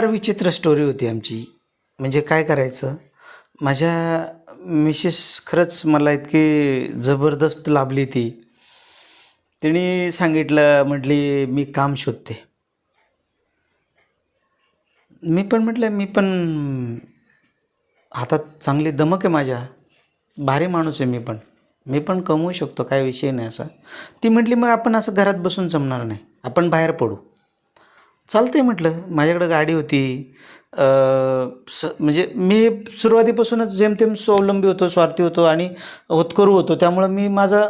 फार विचित्र स्टोरी होती आमची. म्हणजे काय करायचं? माझ्या मिसेस खरंच मला इतकी जबरदस्त लाभली ती. तिने सांगितलं म्हटली मी काम शोधते. मी पण म्हटलं मी पण हातात चांगली दमक आहे माझ्या. भारी माणूस आहे मी पण. मी पण कमवू शकतो काय विषय नाही असा. ती म्हटली मग आपण असं घरात बसून जमणार नाही. आपण बाहेर पडू. चालतंय म्हटलं. माझ्याकडं गाडी होती. स म्हणजे मी सुरुवातीपासूनच जेमतेम स्वावलंबी होतो स्वार्थी होतो आणि होतकरू होतो. त्यामुळं मी माझा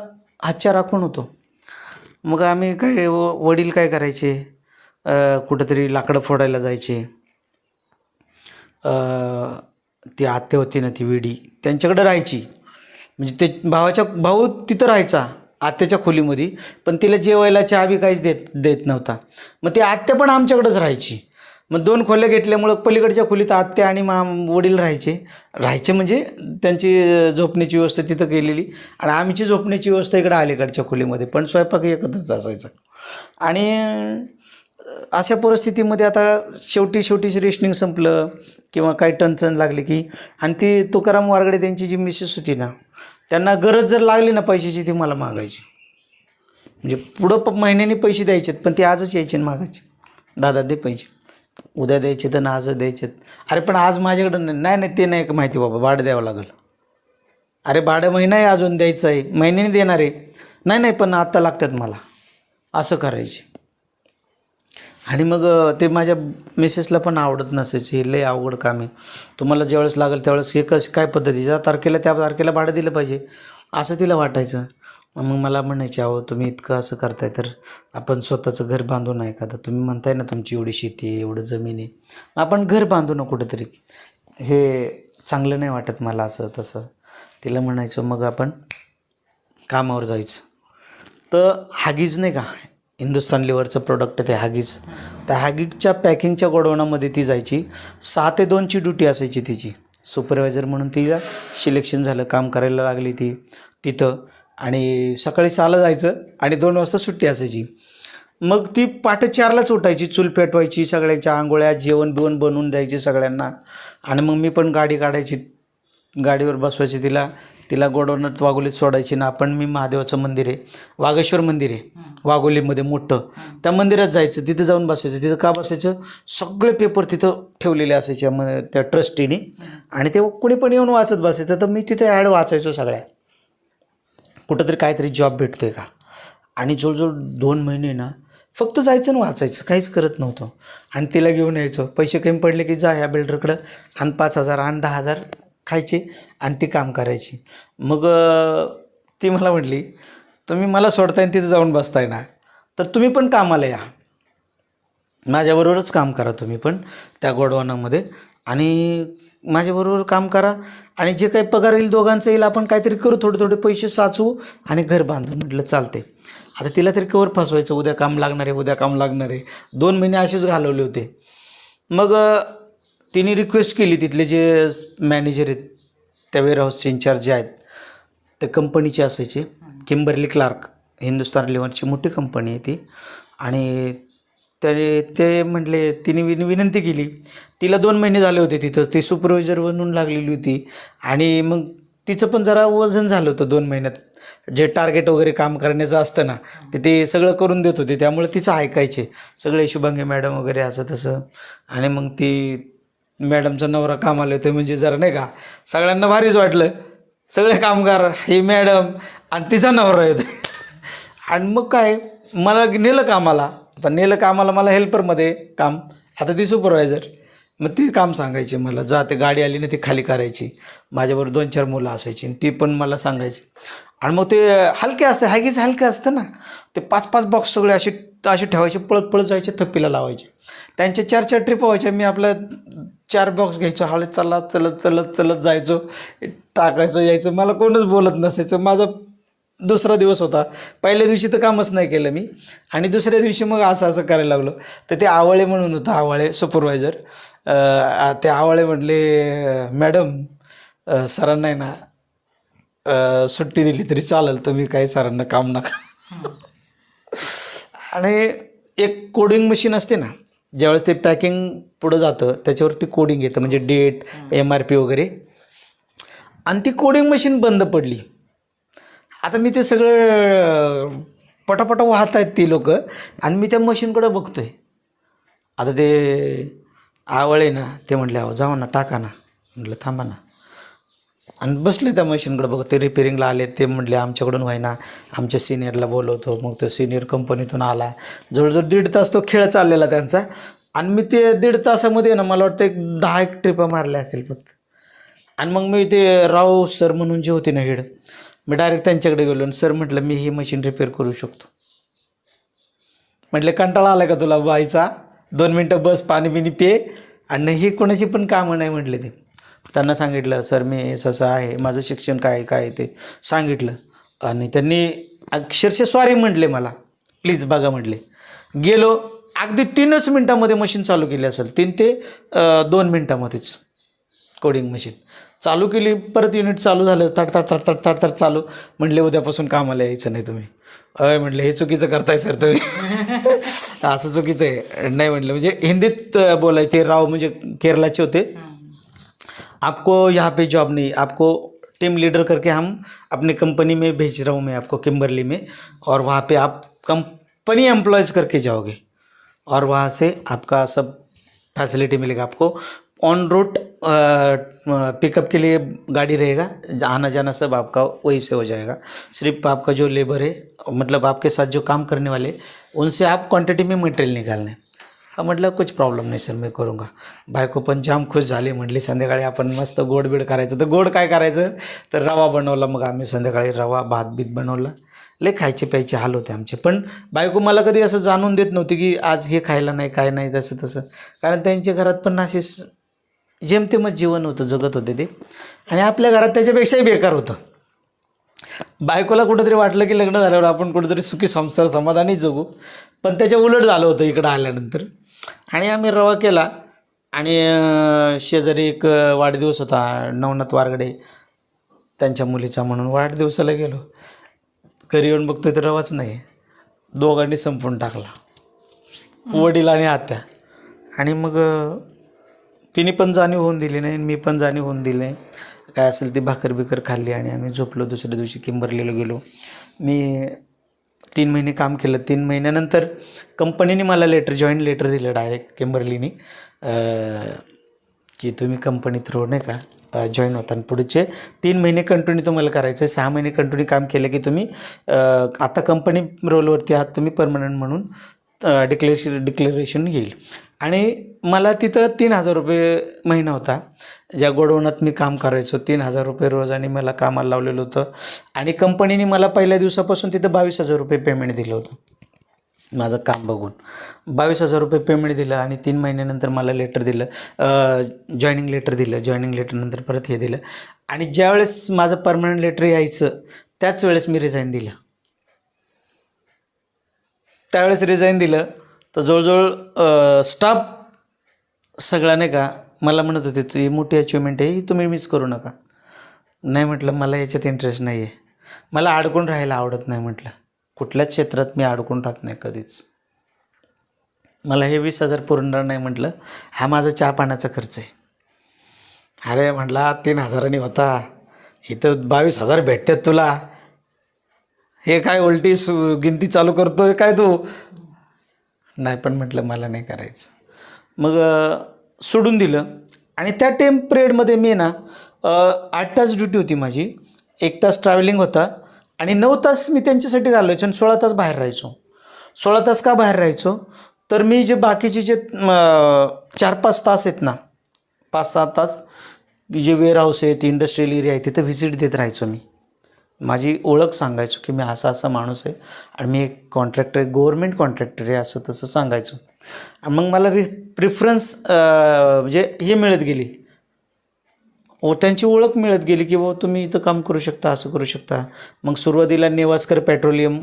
हातच्या राखून होतो. मग आम्ही काय व- वडील काय करायचे? कुठंतरी लाकडं फोडायला जायचे. ती आत्या होती ना ती विडी त्यांच्याकडे राहायची. म्हणजे ते भावाच्या भाऊ तिथं राहायचा. आत्याच्या खोलीमध्ये. पण तिला जेवायला चहा बी काहीच देत देत नव्हता. मग ती आत्या पण आमच्याकडंच राहायची. मग दोन खोल्या घेतल्यामुळं पलीकडच्या खोलीत आत्या आणि मा वडील राहायचे. राहायचे म्हणजे त्यांची झोपण्याची व्यवस्था तिथं केलेली. आणि आमची झोपण्याची व्यवस्था इकडं अलीकडच्या खोलीमध्ये. पण स्वयंपाक एकत्रच असायचा. आणि अशा परिस्थितीमध्ये आता शेवटी शेवटीच रेशनिंग संपलं. किंवा काही टणचण लागली की आणि ती तुकाराम वारगडे त्यांची जी मिसेस होती ना त्यांना गरज जर लागली ना पैशाची ती मला मागायची. म्हणजे पुढं प महिन्याने पैसे द्यायचेत पण ते आजच यायचे आणि मागायचे. दादा दे पैसे. उद्या द्यायचे तर आज द्यायचे अरे पण आज माझ्याकडं नाही नाही नाही ते नाही का माहिती बाबा भाडं द्यावं लागेल. अरे भाडं महिना आहे अजून द्यायचं आहे महिन्याने देणार आहे. नाही नाही पण आत्ता लागतात मला. असं करायचे. आणि मग ते माझ्या मिसेसला पण आवडत नसायचे. हे लय अवघड काम आहे. तुम्हाला ज्यावेळेस लागेल त्यावेळेस हे कसं काय पद्धती? ज्या तारखेला त्या तारखेला भाडं दिलं पाहिजे. असं तिला वाटायचं. मग मला म्हणायचे अहो तुम्ही इतकं असं करताय तर आपण स्वतःचं घर बांधू का? तर तुम्ही म्हणताय ना तुमची एवढी शेती आहे एवढं जमीन आहे. आपण घर बांधू ना कुठंतरी. हे चांगलं नाही वाटत मला असं तसं. तिला म्हणायचं मग आपण कामावर जायचं. तर हागीज नाही का? हिंदुस्तान लिव्हरचं प्रोडक्ट ते हॅगीज त्या हॅगीजच्या पॅकिंगच्या गोडवणामध्ये ती जायची. सहा ते दोनची ड्युटी असायची तिची. सुपरवायझर म्हणून तिला सिलेक्शन झालं काम करायला लागली ती तिथं. आणि सकाळी सहाला जायचं आणि दोन वाजता सुट्टी असायची. मग ती पाठ चारलाच उठायची चूल पेटवायची सगळ्यांच्या आंघोळ्या जेवण बिवण बनवून द्यायची सगळ्यांना. आणि मग मी पण गाडी काढायची. गाडीवर बसवायची तिला तिला गोडवणात वाघोलीत सोडायची ना आपण मी महादेवाचं मंदिर आहे वाघेश्वर मंदिर आहे वाघोलीमध्ये मोठं. त्या मंदिरात जायचं तिथं जाऊन बसायचं तिथं का बसायचं? सगळे पेपर तिथं ठेवलेले असायचे म त्या ट्रस्टीने आणि ते कोणी पण येऊन वाचत बसायचं तर मी तिथे ॲड वाचायचो सगळ्या. कुठंतरी काहीतरी जॉब भेटतो आहे का? आणि जवळजवळ दोन महिने ना फक्त जायचं आणि वाचायचं काहीच करत नव्हतं. आणि तिला घेऊन यायचो. पैसे कमी पडले की जा ह्या बिल्डरकडं आणि पाच हजार आणि दहा हजार. खायची आणि ती काम करायची. मग ती मला म्हटली तुम्ही मला सोडताय तिथे तिथं जाऊन बसताय ना तर तुम्ही पण कामाला या. माझ्याबरोबरच काम करा तुम्ही पण त्या गोडवानामध्ये आणि माझ्याबरोबर काम करा आणि जे काही पगार येईल दोघांचं येईल आपण काहीतरी करू थोडे थोडे पैसे साचवू आणि घर बांधू. म्हटलं चालते आता तिला तरी कवर फसवायचं उद्या काम लागणार आहे उद्या काम लागणार आहे. दोन महिने असेच घालवले होते. मग तिने रिक्वेस्ट केली तिथले जे मॅनेजर आहेत त्या वेअरहाऊसचे इन्चार्ज जे आहेत ते कंपनीचे असायचे. किंबर्ली क्लार्क हिंदुस्तान लिव्हरची मोठी कंपनी आहे ती. आणि त्या ते म्हटले तिने विन विनंती केली. तिला दोन महिने झाले होते तिथं. ती सुपरवायझर बनून लागलेली होती. आणि मग तिचं पण जरा वजन झालं होतं दोन महिन्यात. जे टार्गेट वगैरे काम करण्याचं असतं ना ते ते सगळं करून देत होते. त्यामुळे तिचं ऐकायचे. सगळे शुभांगी मॅडम वगैरे असं तसं. आणि मग ती मॅडमचा नवरा कामाला होते म्हणजे जरा नाही का सगळ्यांना भारीच वाटलं. सगळे कामगार हे मॅडम आणि तिचा नवरा येतो आणि मग काय मला नेलं कामाला. आता नेलं कामाला मला हेल्परमध्ये काम. आता ती सुपरवायझर मग ती काम सांगायची मला. जा ते गाडी आली ना ती खाली करायची. माझ्याबरोबर दोन चार मुलं असायची. आणि ती पण मला सांगायची. आणि मग ते हलके असते हागीच हलके असतं ना. ते पाच पाच बॉक्स सगळे असे असे ठेवायचे पळत पळत जायचे थप्पीला लावायचे. त्यांच्या चार चार ट्रिप व्हायच्या. मी आपल्या चार बॉक्स घ्यायचो हळद चालत चलत चलत चलत जायचो टाकायचो यायचं. मला कोणच बोलत नसायचं. माझा दुसरा दिवस होता. पहिल्या दिवशी तर कामच नाही केलं मी. आणि दुसऱ्या दिवशी मग असं असं करायला लागलो. तर ते आवळे म्हणून होतं आवळे सुपरवायझर ते आवळे म्हणले मॅडम सरांना आहे ना सुट्टी दिली तरी चालेल. तुम्ही काही सरांना काम नका. आणि एक कोडिंग मशीन असते ना ज्यावेळेस ते पॅकिंग पुढं जातं त्याच्यावरती कोडिंग येतं म्हणजे डेट एम आर पी वगैरे. आणि ती कोडिंग मशीन बंद पडली. आता मी ते सगळं पटापटा वाहत आहेत ती लोक. आणि मी त्या मशीनकडे बघतोय. आता ते आवळे ना ते म्हणले अहो जाऊ ना टाका ना. म्हटलं थांबा ना. आणि बसले त्या मशीनकडे बघ ते रिपेरिंगला आले ते म्हटले आमच्याकडून व्हायना आमच्या सिनियरला बोलवतो. मग तो सिनियर कंपनीतून आला. जवळजवळ दीड तास तो खेळ चाललेला त्यांचा. आणि मी ते दीड तासामध्ये ना मला वाटतं एक दहा एक ट्रिपा मारल्या असतील फक्त. आणि मग मी ते राव सर म्हणून जे होते ना हेड मी डायरेक्ट त्यांच्याकडे गेलो आणि सर म्हटलं मी ही मशीन रिपेअर करू शकतो. म्हटले कंटाळा आला का तुला व्हायचा दोन मिनटं बस पाणी बिणी पे. आणि ही कोणाची पण कामं नाही म्हटले ते. त्यांना सांगितलं सर मी असं असं आहे माझं शिक्षण काय आहे, काय आहे ते सांगितलं. आणि त्यांनी अक्षरशः सॉरी म्हटले मला. प्लीज बघा म्हटले. गेलो अगदी तीनच मिनटामध्ये मशीन चालू केली असेल तीन ते दोन मिनटामध्येच कोडिंग मशीन चालू केली परत युनिट चालू झालं तड तड तड तड तड चालू. म्हणले उद्यापासून कामाला यायचं नाही तुम्ही. अय म्हणले हे चुकीचं करताय सर तुम्ही. असं चुकीचं आहे. नाही म्हणलं म्हणजे हिंदीत बोलायचे राव म्हणजे केरलाचे होते. आपको यहाँ पे जॉब नहीं आपको टीम लीडर करके हम अपने कंपनी में भेज रहा हूँ मैं आपको किम्बरली में और वहाँ पे आप कंपनी एम्प्लॉयज़ करके जाओगे और वहाँ से आपका सब फैसिलिटी मिलेगा आपको। ऑन रूट पिकअप के लिए गाड़ी रहेगा, आना जाना सब आपका वहीं से हो जाएगा। सिर्फ़ आपका जो लेबर है मतलब आपके साथ जो काम करने वाले, उनसे आप क्वांटिटी में मटेरियल निकालना। है म्हटलं कुछ प्रॉब्लेम नाही सर मी करूंगा. बायको पण जाम खुश झाली म्हटली संध्याकाळी आपण मस्त गोड बीड करायचं. तर गोड काय करायचं? तर रवा बनवला मग आम्ही संध्याकाळी रवा भात बीत बनवला. लय खायचे प्यायचे हाल होते आमचे. पण बायको मला कधी असं जाणून देत नव्हती की आज हे खायला नाही काय नाही तसं तसं. कारण त्यांच्या घरात पण असे जेमतेमच जीवन होतं जगत होते ते. आणि आपल्या घरात त्याच्यापेक्षाही बेकार होतं. बायकोला कुठंतरी वाटलं की लग्न झाल्यावर आपण कुठंतरी सुखी संसार समाधानी जगू. पण त्याच्या उलट झालं होतं इकडं आल्यानंतर. आणि आम्ही रवा केला. आणि शेजारी एक वाढदिवस होता नवनाथ वारगडे त्यांच्या मुलीचा म्हणून. वाढदिवसाला गेलो. घरी येऊन बघतो तर रवाच नाही दोघांनी संपून टाकला. वडील आणि आत्या. आणि मग तिने पण जाणीव होऊन दिली नाही आणि मी पण जाणीव होऊन दिली नाही. काय असेल ती भाकर बिकर खाल्ली आणि आम्ही झोपलो दुसऱ्या दिवशी किंबरलेलो गेलो. मी तीन महिने काम केलं. तीन महिन्यानंतर कंपनीने मला लेटर जॉईन लेटर दिलं डायरेक्ट किंबर्लीने. की तुम्ही कंपनी थ्रू नाही का जॉईन होता. आणि पुढचे तीन महिने कंटिन्यू तुम्हाला करायचं आहे सहा महिने कंटिन्यू काम केलं की तुम्ही आता कंपनी रोलवरती आहात तुम्ही परमनंट म्हणून. डिक्लेश डिक्लेरेशन येईल. आणि मला तिथं तीन हजार रुपये महिना होता. ज्या गोडवणात मी काम करायचो तीन हजार रुपये रोज आणि मला कामाला लावलेलं होतं. आणि कंपनीने मला पहिल्या दिवसापासून तिथं बावीस हजार रुपये पेमेंट दिलं होतं. माझं काम बघून. बावीस हजार रुपये पेमेंट दिलं आणि तीन महिन्यानंतर मला लेटर दिलं. जॉईनिंग लेटर दिलं. जॉईनिंग लेटरनंतर परत हे दिलं. आणि ज्यावेळेस माझं परमनंट लेटर यायचं त्याच वेळेस मी रिझाईन दिलं. त्यावेळेस रिझाईन दिलं. तर जवळजवळ स्टाफ सगळा नाही का मला म्हणत होते तू ही मोठी अचिव्हमेंट आहे ही तुम्ही मिस करू नका. नाही म्हटलं मला याच्यात इंटरेस्ट नाही आहे मला अडकून राहायला आवडत नाही म्हटलं. कुठल्याच क्षेत्रात मी अडकून राहत नाही कधीच. मला हे वीस हजार पुरणार नाही म्हटलं. हा माझा चहा पाण्याचा खर्च आहे. अरे म्हटला तीन हजारांनी होता. इथं बावीस हजार भेटतात तुला. हे काय उलटी सु गिनती चालू करतोय काय तू? नाही पण म्हटलं मला नाही करायचं. मग सोडून दिलं. आणि त्या टेम पिरियडमध्ये मी ना आठ तास ड्युटी होती माझी. एक तास ट्रॅव्हलिंग होता. आणि नऊ तास मी त्यांच्यासाठी घालवायचो आणि सोळा तास बाहेर राहायचो. सोळा तास का बाहेर राहायचो? तर मी जे बाकीचे जे चार पाच तास आहेत ना पाच सहा तास जे वेअर हाऊस आहेत इंडस्ट्रियल एरिया आहे तिथं व्हिजिट देत राहायचो मी. माझी ओळख सांगायचो की मी असा असा माणूस आहे आणि मी एक कॉन्ट्रॅक्टर आहे गव्हर्मेंट कॉन्ट्रॅक्टर आहे असं तसं सांगायचो. आणि मग मला रि प्रिफरन्स म्हणजे हे मिळत गेली. ओ त्यांची ओळख मिळत गेली की बाबा तुम्ही इथं काम करू शकता असं करू शकता. मग सुरुवातीला Nevaskar petroleum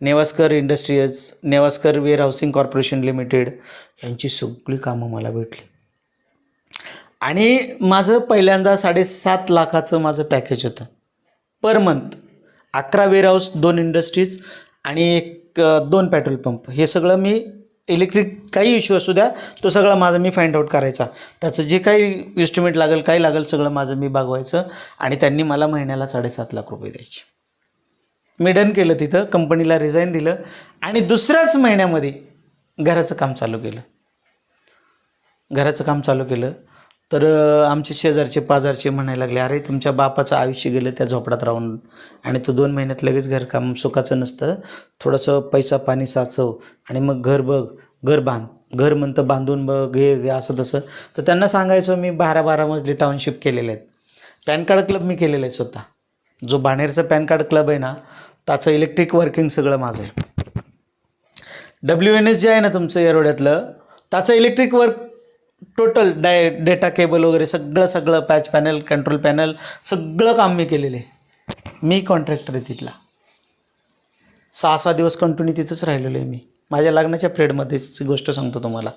Nevaskar industries Nevaskar warehousing corporation limited यांची सगळी कामं मला भेटली. आणि माझं पहिल्यांदा साडेसात लाखाचं माझं पॅकेज होतं. पर मंथ अकरा वेअरहाऊस दोन इंडस्ट्रीज आणि एक दोन पेट्रोल पंप हे सगळं मी इलेक्ट्रिक काही इश्यू असू द्या तो सगळा माझा मी फाइंड आउट करायचा. त्याचं जे काही इस्टिमेट लागेल काही लागेल सगळं माझं मी बागवायचं आणि त्यांनी मला महिन्याला साडेसात लाख रुपये द्यायचे. मी डन केलं तिथं कंपनीला रिझाईन दिलं आणि दुसऱ्याच महिन्यामध्ये घराचं काम चालू केलं. घराचं काम चालू केलं. तर आमचे शेजारचे पाजारचे म्हणायला लागले अरे तुमच्या बापाचं आयुष्य गेलं त्या झोपडात राहून आणि तो दोन महिन्यात लगेच घरकाम सुखाचं नसतं. थोडंसं पैसा पाणी साचव आणि मग घर बघ घर बांध. घर म्हणतं बांधून बघ हे घे असं तसं. तर त्यांना सांगायचं मी बारा बारा मजली टाउनशिप केलेले आहेत. पॅन कार्ड क्लब मी केलेलं आहे स्वतः. जो बाणेरचा पॅन कार्ड क्लब आहे ना त्याचं इलेक्ट्रिक वर्किंग सगळं माझं आहे. डब्ल्यू एन एस जे आहे ना तुमचं एरोड्यातलं त्याचं electric work total die data cable वगैरे सगळं सगळं पॅच पॅनल कंट्रोल पॅनल सगळं काम मी केलेलं आहे. मी कॉन्ट्रॅक्टर आहे तिथला. सहा सहा दिवस कंटिन्यू तिथंच राहिलेलो आहे मी. माझ्या लग्नाच्या पिरियडमध्येच गोष्ट सांगतो तुम्हाला.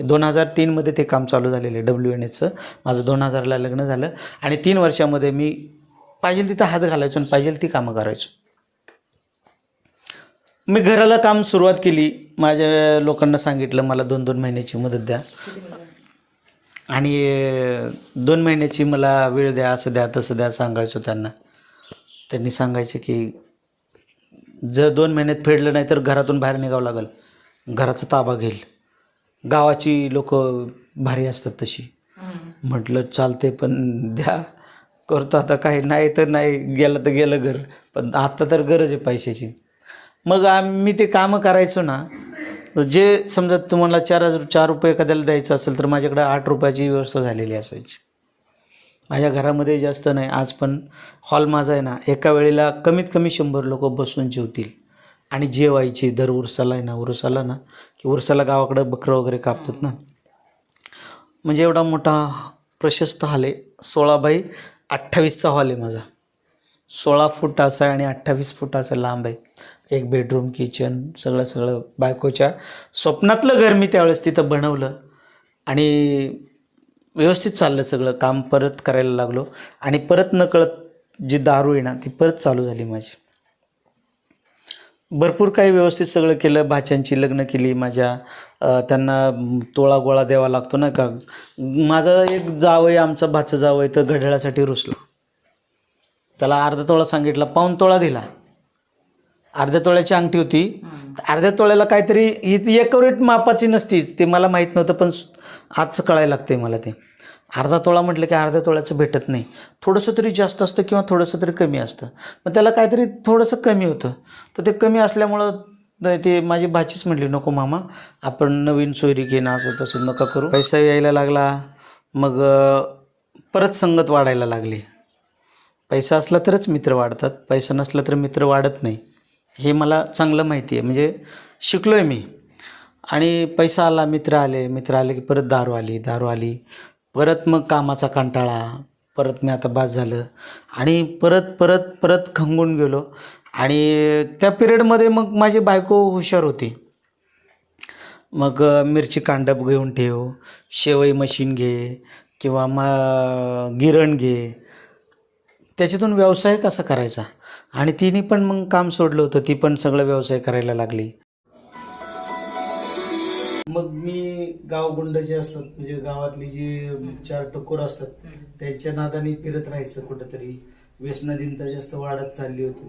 दोन हजार तीनमध्ये ते काम चालू झालेलं आहे डब्ल्यू एन एचं माझं दोन हजारला लग्न झालं आणि तीन वर्षामध्ये मी पाहिजे तिथं हात घालायचो आणि पाहिजे ती कामं करायचो. मी घराला काम सुरुवात केली. माझ्या लोकांना सांगितलं मला दोन दोन महिन्याची मदत द्या. आणि दोन महिन्याची मला वेळ द्या असं द्या तसं द्या सांगायचो त्यांना. त्यांनी सांगायचे की जर दोन महिन्यात फेडलं नाही तर घरातून बाहेर निघावं लागेल. घराचा ताबा घेईल. गावाची लोक भारी असतात तशी. म्हटलं चालते पण द्या. करतो आता काही नाही तर नाही गेलं तर गेलं घर. पण आत्ता तर गरज आहे पैशाची. मग आम्ही ते कामं करायचो ना जे समजा तुम्हाला चार हजार चार रुपये एखाद्याला द्यायचं असेल तर माझ्याकडे आठ रुपयाची व्यवस्था झालेली असायची. माझ्या घरामध्ये जास्त नाही आज पण हॉल माझा आहे ना एका वेळेला कमीत कमी शंभर लोक बसून जेवतील. आणि जेवायची दर उरसाला आहे ना उरसाला ना की उरसाला गावाकडं बकरं वगैरे कापतात ना. म्हणजे एवढा मोठा प्रशस्त हॉल आहे. सोळा बाय अठ्ठावीसचा हॉल आहे माझा. सोळा फूट असा आहे आणि अठ्ठावीस फूट असा लांब आहे. एक बेडरूम किचन सगळं सगळं बायकोच्या स्वप्नातलं घर मी त्यावेळेस तिथं बनवलं. आणि व्यवस्थित चाललं सगळं काम परत करायला लागलो. आणि परत नकळत जी दारू आहे ना ती परत चालू झाली माझी. भरपूर काही व्यवस्थित सगळं केलं. भाच्यांची लग्न केली माझ्या. त्यांना तोळा गोळा द्यावा लागतो ना का? माझा एक जावं आहे आमचा भाचं जावं आहे तर घड्याळासाठी रुसला. त्याला अर्धा तोळा सांगितला पाऊन तोळा दिला. अर्ध्या तोळ्याची अंगठी होती. अर्ध्या तोळ्याला काहीतरी ही एकवरेट मापाची नसती ते मला माहीत नव्हतं पण आजचं कळायला लागतंय मला ते. अर्धा तोळा म्हटलं की अर्ध्या तोळ्याचं भेटत नाही. थोडंसं तरी जास्त असतं किंवा थोडंसं तरी कमी असतं. मग त्याला काहीतरी थोडंसं कमी होतं. तर ते कमी असल्यामुळं ते माझी भाचीच म्हटली नको मामा आपण नवीन सोयरी घेणं असं तसं नका करू. पैसा यायला लागला. मग परत संगत वाढायला लागली. पैसा असला तरच मित्र वाढतात. पैसा नसला तर मित्र वाढत नाही. हे मला चांगलं माहिती आहे. म्हणजे शिकलो आहे मी. आणि पैसा आला मित्र आले मित्र आले की परत दारू आली दारू आली. परत मग कामाचा कंटाळा परत मी आता बाद झालं. आणि परत परत परत खंगून गेलो. आणि त्या पिरियडमध्ये मग माझी बायको हुशार होती. मग मिरची कांडप घेऊन ठेव शेवई मशीन घे किंवा मग गिरण घे. त्याच्यातून व्यवसाय कसा करायचा? आणि तिने पण मग काम सोडलं होतं. ती पण सगळं व्यवसाय करायला लागली. मग मी गावगुंड जे असतात म्हणजे गावातली जी चार टकोर असतात त्यांच्या नादाने फिरत राहायचं कुठंतरी. व्यसनाधीनता जास्त वाढत चालली होती.